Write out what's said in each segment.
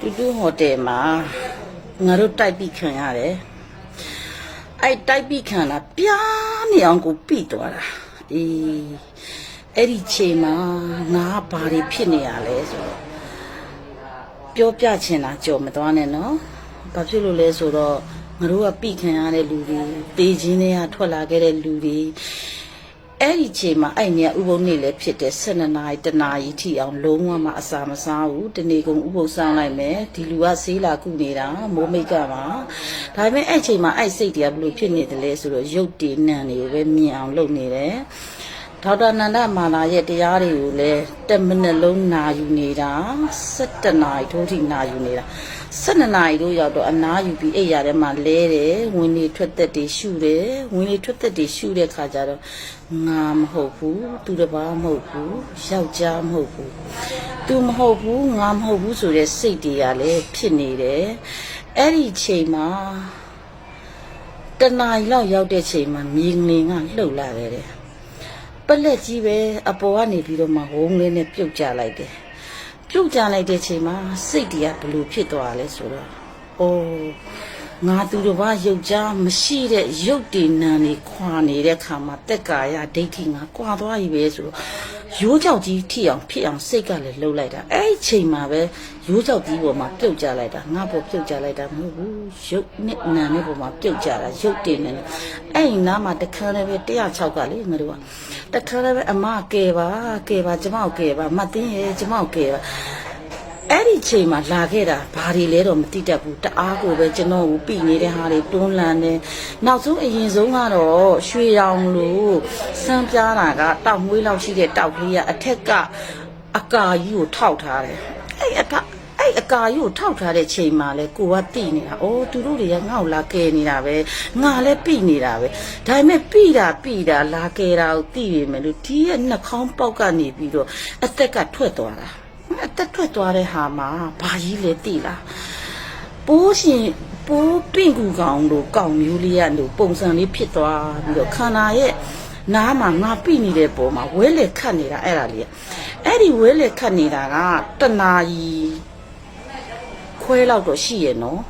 တူတူဟိုတယ်မှာငါတို့တိုက်ပြီးခံရတယ်အဲ့တိုက်ပြီးခံတာပြားနေအောင်ကိုပြီးသွားတာအေးအဲ့ဒီချိန်မှာငါဘာတွေဖြစ်နေရလဲဆိုတော့ပြောပြချင်တာကြော်မသွားနဲ့နော်ဘာဖြစ်လို့လဲဆိုတော့ငါတို့ကပြီးခံရတဲ့လူတွေတေးချင်းတွေကထွက်လာခဲ့တဲ့လူတွေ အဲ့ဒီချိန်မှာအဲ့နေဥပုံနေလည်းဖြစ်တဲ့12နာရီတနာရီထိအောင်လုံးဝမအစာမစားဘူးတနေ့ကုန်ဥပုသ်ဆောင်လိုက်မယ်ဒီလူကဆေးလာကုနေတာမိုးမိတ်ကပါဒါပေမဲ့အဲ့ချိန်မှာအဲ့စိတ်တွေကဘလို့ဖြစ်နေတယ်လဲဆိုတော့ရုပ်တည်နံတွေကိုပဲမြင်အောင်လုပ်နေတယ် ဒေါက်တာနန္ဒမာလာရဲ့တရားတွေကိုလည်း10မိနစ်လုံးနာယူနေတာ17နာရီထိုးထိနာယူနေတာ12နာရီတို့ရောက်တော့အနာယူပြီးအိပ်ရထဲမှာလဲတယ်ဝင်နေထွက်သက်တွေရှုတယ်ဝင်နေထွက်သက်တွေရှုတဲ့ခါကျတော့ငါမဟုတ်ဘူးသူတစ်ပါးမဟုတ်ဘူးယောက်ျားမဟုတ်ဘူးသူမဟုတ်ဘူးငါမဟုတ်ဘူးဆိုတဲ့စိတ်တွေကလည်းဖြစ်နေတယ်အဲ့ဒီချိန်မှာတနာရီလောက်ရောက်တဲ့ချိန်မှာမြေငလင်ကလှုပ်လာတယ်တဲ့ ပလက်ကြီးပဲအပေါ်ကနေပြီးတော့မှဝုန်းလေးနဲ့ပြုတ်ကျလိုက်တယ်ပြုတ်ကျလိုက်တဲ့ချိန်မှာစိတ်တွေကဘလို့ဖြစ်သွားလဲဆိုတော့အိုးငါသူတစ်ပါးရုပ်ကြားမရှိတဲ့ရုပ်တည်နံတွေခွာနေတဲ့ခါမှာတက်ကာယဒိဋ္ဌိငါကွာသွားပြီပဲဆိုတော့ရိုးကြောက်ကြီးထိအောင်ဖြစ်အောင်စိတ်ကလည်းလှုပ်လိုက်တာအဲ့ဒီချိန်မှာပဲရိုးကြောက်ကြီးပေါ်မှာပြုတ်ကျလိုက်တာငါပေါ်ပြုတ်ကျလိုက်တာမဟုတ်ဘူးရုပ်နဲ့နံနဲ့ပေါ်မှာပြုတ်ကျတာရုပ်တည်နံနဲ့အဲ့ဒီနားမှာတခါလည်းပဲ106ကလေငါတို့က တခါလည်းပဲအမကဲပါကဲပါကျမကိုကဲပါမသိရဲ့ကျမကိုကဲပါအဲ့ဒီချိန်မှာလာခဲ့တာဘာတွေလဲတော့မသိတတ်ဘူးတအားကိုပဲကျွန်တော်ကိုပြီနေတဲ့ဟာတွေတွန်းလန်းနေနောက်ဆုံးအရင်ဆုံးကတော့ရွှေရောင်လို့စမ်းပြားတာကတောက်မွေးလောက်ရှိတဲ့တောက်ကလေးကအထက်ကအကာကြီးကိုထောက်ထားတယ်အဲ့အက အဲ့အကာကြီးကိုထောက်ထားတဲ့ချိန်မှာလဲကိုကတိနေတာ။အိုးသူတို့တွေကငါ့ကိုလာကဲနေတာပဲ။ငါလည်းပြီနေတာပဲ။ဒါပေမဲ့ပြီတာပြီတာလာကဲတာကိုတိရမယ်လို့ဒီရဲ့နှာခေါင်းပေါက်ကနေပြီးတော့အသက်ကထွက်သွားတာ။အသက်ထွက်သွားတဲ့ဟာမှာဘာကြီးလဲတိလား။ပိုးရှင်ပိုးပင့်ကူကောင်လို့ကောင်မျိုးလေးရလို့ပုံစံလေးဖြစ်သွားပြီးတော့ခန္ဓာရဲ့နားမှာငါပြီနေတဲ့ပုံမှာဝဲလေခတ်နေတာအဲ့ဒါလေးကအဲ့ဒီဝဲလေခတ်နေတာကတနာကြီး ခွဲလောက်တော့ရှိရဲ့နော်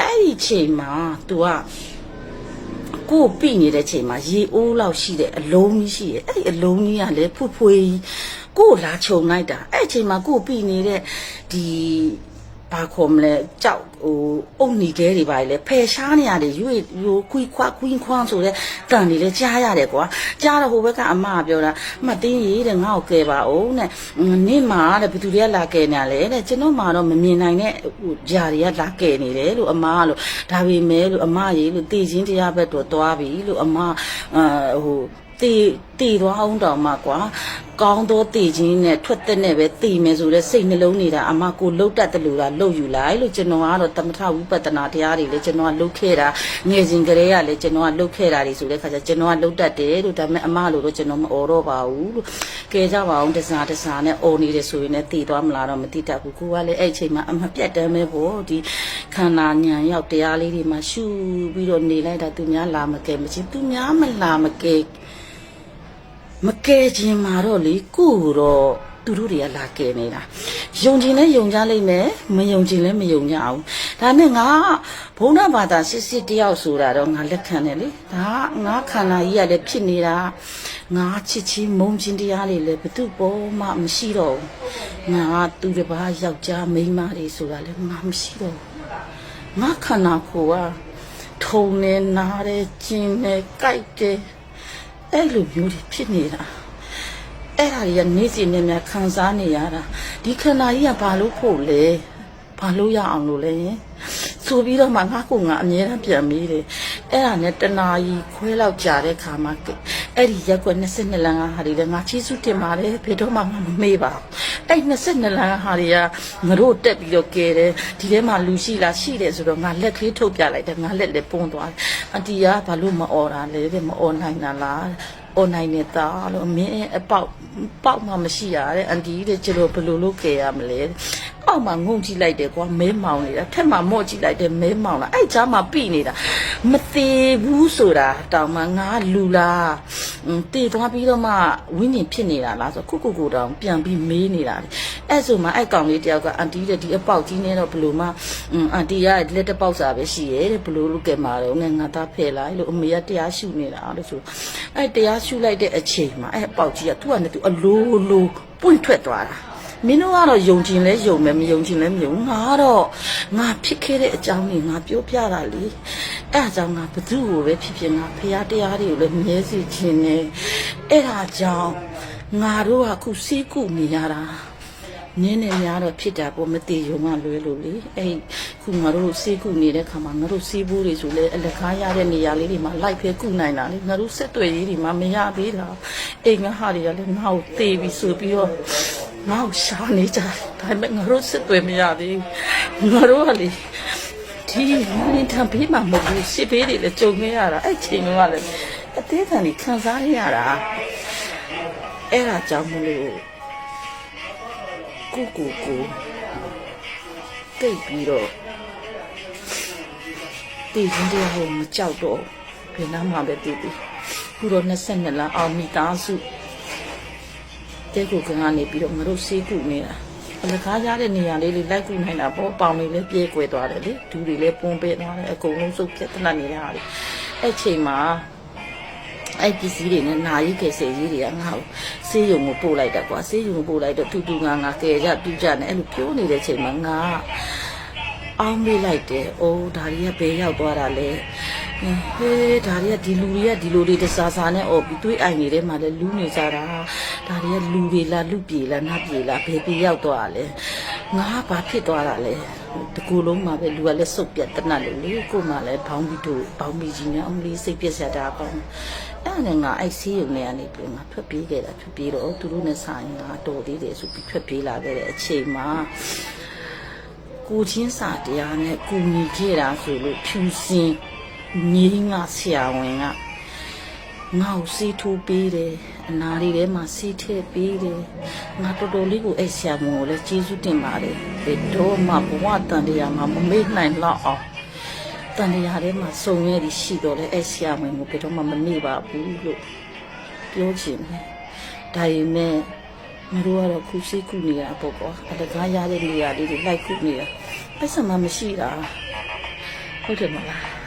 အဲ့ဒီချိန်မှာ तू ကကိုယ်ပြီနေတဲ့ချိန်မှာရေအိုးလောက်ရှိတဲ့အလုံးကြီးရှိရဲ့အဲ့ဒီအလုံးကြီးကလည်းဖွဖွေးကိုယ်လာခြုံလိုက်တာအဲ့ဒီချိန်မှာကိုယ်ပြီနေတဲ့ဒီ ဘာခေါ်မလဲကြောက်ဟိုအုံနီခဲတွေပါလေဖယ်ရှားနေရတယ်ရွေရိုခွီခွာခွင်းခွန်းဆိုတဲ့တန်တွေလည်းကြားရတယ်ကွာကြားတော့ဟိုဘက်ကအမကပြောတာမတင်းရေးတဲ့ငါ့ကိုကဲပါအောင်တဲ့နေ့မှာတဲ့ဘယ်သူတွေကလာကဲနေလဲတဲ့ကျွန်တော်မှတော့မမြင်နိုင်တဲ့ဟိုဂျာတွေကလာကဲနေတယ်လို့အမကလို့ဒါပေမဲ့လို့အမရေးလို့တည်ချင်းတရားဘက်တော့သွားပြီလို့အမအာဟိုတည်တည်သွားအောင်တောင်မှကွာ ကောင်းသောတည်ခြင်းနဲ့ထွက်တဲ့နဲ့ပဲတည်မယ်ဆိုတဲ့စိတ်နှလုံးနေတာအမကိုလှုပ်တတ်တယ်လို့လားလှုပ်ယူလိုက်လို့ကျွန်တော်ကတော့တမထဝိပဿနာတရားတွေလည်းကျွန်တော်ကလှုပ်ခဲ့တာငယ်စဉ်ကလေးကလည်းကျွန်တော်ကလှုပ်ခဲ့တာတွေဆိုတဲ့ခါကျကျွန်တော်ကလှုပ်တတ်တယ်လို့ဒါပေမဲ့အမလို့တော့ကျွန်တော်မအော်တော့ပါဘူးလို့ကဲကြပါအောင်တစားတစားနဲ့အော်နေတယ်ဆိုရင်လည်းတည်သွားမလားတော့မသိတတ်ဘူးကိုကလည်းအဲ့အချိန်မှာအမပြတ်တမ်းပဲပေါ့ဒီခန္ဓာညံရောက်တရားလေးတွေမှာရှုပြီးတော့နေလိုက်တာသူများလာမကဲမချင်းသူများမလာမကဲ မကဲခြင်းမှာတော့လေကိုကိုတော့သူတို့တွေကလာကဲနေတာယုံခြင်းလည်းယုံကြလိမ့်မယ်မယုံခြင်းလည်းမယုံကြအောင်ဒါနဲ့ငါဘုန်းတော်ဘာသာစစ်စစ်တယောက်ဆိုတာတော့ငါလက်ခံတယ်လေဒါငါခန္ဓာကြီးကလည်းဖြစ်နေတာငါချစ်ချင်းမုန်းခြင်းတရားတွေလည်းဘသူပေါ်မှမရှိတော့ဘူးငါသူတစ်ပါးယောက်ျားမိန်းမတွေဆိုတာလည်းငါမရှိတော့ဘူးငါခန္ဓာကိုယ်ကထုံနေနားတယ်ကျင်နေကြိုက်တယ် အဲ့လိုမျိုးတွေဖြစ်နေတာအဲ့ဒါတွေကနေ့စဉ်နဲ့များခံစားနေရတာဒီခန္ဓာကြီးကဘာလို့ဖို့လဲဘာလို့ရအောင်လို့လဲဆိုပြီးတော့မှငါကငါအမြဲတမ်းပြန်မိတယ်အဲ့ဒါနဲ့တနာကြီးခွဲလောက်ကြာတဲ့ခါမှာအဲ့ဒီရက်ကွက်22လမ်းကဟာတွေလည်းငါချီးစုတင်ပါတယ်ဘယ်တော့မှငါမမေ့ပါဘူး အဲ့22လမ်းဟာတွေကငါတို့တက်ပြီးတော့ကဲတယ်ဒီထဲမှာလူရှိလားရှိတယ်ဆိုတော့ငါလက်ကလေးထုတ်ပြလိုက်တယ်ငါလက်လည်းပုံသွားတယ်အန်တီကဘာလို့မអော်တာလဲတဲ့မអော်နိုင်တာလား အွန်လိုင်းနဲ့သားလို့အမင်းအပေါက်ပေါက်မှမရှိရတဲ့အန်တီတဲ့ကျလို့ဘယ်လိုလုပ်ခဲ့ရမလဲ အောက်မှာငုံကြည့်လိုက်တယ်ကွာမဲမောင်နေတာထက်မှာမော့ကြည့်လိုက်တယ်မဲမောင်လာအဲ့ချာမှာပြိနေတာမသေးဘူးဆိုတာတောင်မှငါလူလားอืม တည်သွားပြီးတော့မှဝင်းကျင်ဖြစ်နေတာလားဆိုခုခုကိုတောင်ပြန်ပြီးမေးနေတာလေအဲ့ဆိုမှအဲ့ကောင်လေးတယောက်ကအန်တီတဲ့ဒီအပေါက်ကြီးနေတော့ဘလို့မှอืมအန်တီကလက်တစ်ပေါက်စာပဲရှိရဲ့တဲ့ဘလို့လုကဲမှာတော့ငါငါသားဖဲလိုက်လို့အမေကတရားရှုနေတာလို့ဆိုအဲ့တရားရှုလိုက်တဲ့အချိန်မှာအဲ့အပေါက်ကြီးကသူ့ကနေသူအလိုလိုပွင့်ထွက်သွားတာမင်းတို့ကတော့ယုံကြည်လဲယုံမယ်မယုံကြည်လဲမယုံငါတော့ငါဖြစ်ခဲ့တဲ့အကြောင်းကြီးငါပြောပြတာလေ အဲ့အကြောင်းငါဘသူ့ကိုပဲဖြစ်ဖြစ်ငါဖရာတရားတွေကိုလည်းမြဲစီခြင်းနဲ့အဲ့ဒါကြောင့်ငါတို့ကအခုစီးကုနေရတာနင်းနေများတော့ဖြစ်တာပေါ့မတည်ယုံကလွဲလို့လေအဲ့ခုငါတို့စီးကုနေတဲ့ခါမှာငါတို့စီးဘူးတွေဆိုလဲအလကားရတဲ့နေရာလေးတွေမှာလိုက်ဖဲကုနိုင်တာလေငါတို့ဆက်တွေ့ရေးတွေမှာမရသေးတာအိမ်ငါဟာတွေကလည်းငါ့ကိုတေးပြီးဆိုပြီးတော့ငါ့ကိုရှာနေကြတယ်ဒါပေမဲ့ငါတို့စစ်တွေမရသေးဘူးငါတို့ကလေ ဒီမင်းထံပေးမှာမဟုတ်ဘူးစစ်ပေးတွေလည်းကြုံနေရတာအဲ့ချိန်ကလည်းအသေးခံနေခံစားရတာအဲ့ဒါကြောင့်မလို့ကိုကိုကိုတိတ်ပြီးတော့တည်ရင်တရားဟိုမကြောက်တော့ဘယ်နာမှပဲတည်ပြီးခုတော့22လအောင်မိသားစုတဲကိုကကနေပြီးတော့ငါတို့ဆေးကုနေတာ အလကားရတဲ့နေရာလေးလေးလိုက်ကုနိုင်တာပေါ့ပေါင်လေးလည်းပြဲကွယ်သွားတယ်လေဒူတွေလည်းပွန်းပဲသွားတယ်အကုန်လုံးစုပ်ပြတ်တနတ်နေတာလေအဲ့ချိန်မှာအဲ့ပစ္စည်းတွေနဲ့နာရီကယ်ဆယ်ကြီးတွေကငါ့ကိုဆေးရုံကိုပို့လိုက်တာကွာဆေးရုံကိုပို့လိုက်တော့တူတူငါငါကယ်ကြပြူကြနဲ့အဲ့လိုပြောနေတဲ့ချိန်မှာငါအောင်းမေးလိုက်တယ်။အိုးဒါတွေကဘယ်ရောက်သွားတာလဲ။ ဟေးဒါတွေကဒီလူတွေကဒီလိုလေးတစားစားနဲ့အော်ပြီးတွေးအိုင်နေတဲ့မှာလဲလူးနေကြတာ။ဒါတွေကလူတွေလားလူပြေလားနတ်ပြေလားဘယ်ပြေရောက်သွားတာလဲ။ငါဘာဖြစ်သွားတာလဲ။တကူလုံးမှာပဲလူကလည်းစုပ်ပြတ်တနတ်လို့လေကို့မှာလည်းဘောင်းပြီးတို့ဘောင်းပြီးကြီးနဲ့အမလီစိတ်ပြက်စရာတာကောင်း။အဲ့ဒါနဲ့ငါအဲ့စီးရုံနဲ့ကနေပြီးငါထွက်ပြေးခဲ့တာထွက်ပြေးတော့သူတို့နဲ့ဆိုင်ငါတော်သေးတယ်ဆိုပြီးထွက်ပြေးလာခဲ့တဲ့အချိန်မှာကိုချင်းစာတရားနဲ့ကူညီခဲ့တာဆိုလို့ဖြူစင် ငိမ့်ငါဆရာဝန်ကငါ့ကိုစီးထိုးပေးတယ်အနာလေးထဲမှာစီးထည့်ပေးတယ်ငါတော်တော်လေးကိုအဲ့ဆရာဝန်ကိုလည်းကျေးဇူးတင်ပါတယ်ဘယ်တော့မှဘဝတန်တရားမှာမမေ့နိုင်တော့အောင်တန်တရားထဲမှာစုံရည်ရှိတော့လေအဲ့ဆရာဝန်ကိုဘယ်တော့မှမမေ့ပါဘူးလို့ပြောချင်တယ်ဒါပေမဲ့မတို့ကတော့ခုစိတ်ခုနေရပေါ့ကွာအတကားရတဲ့နေရာလေးတွေလိုက်ခုနေတာပတ်စံမမရှိတာဟုတ်တယ်မလား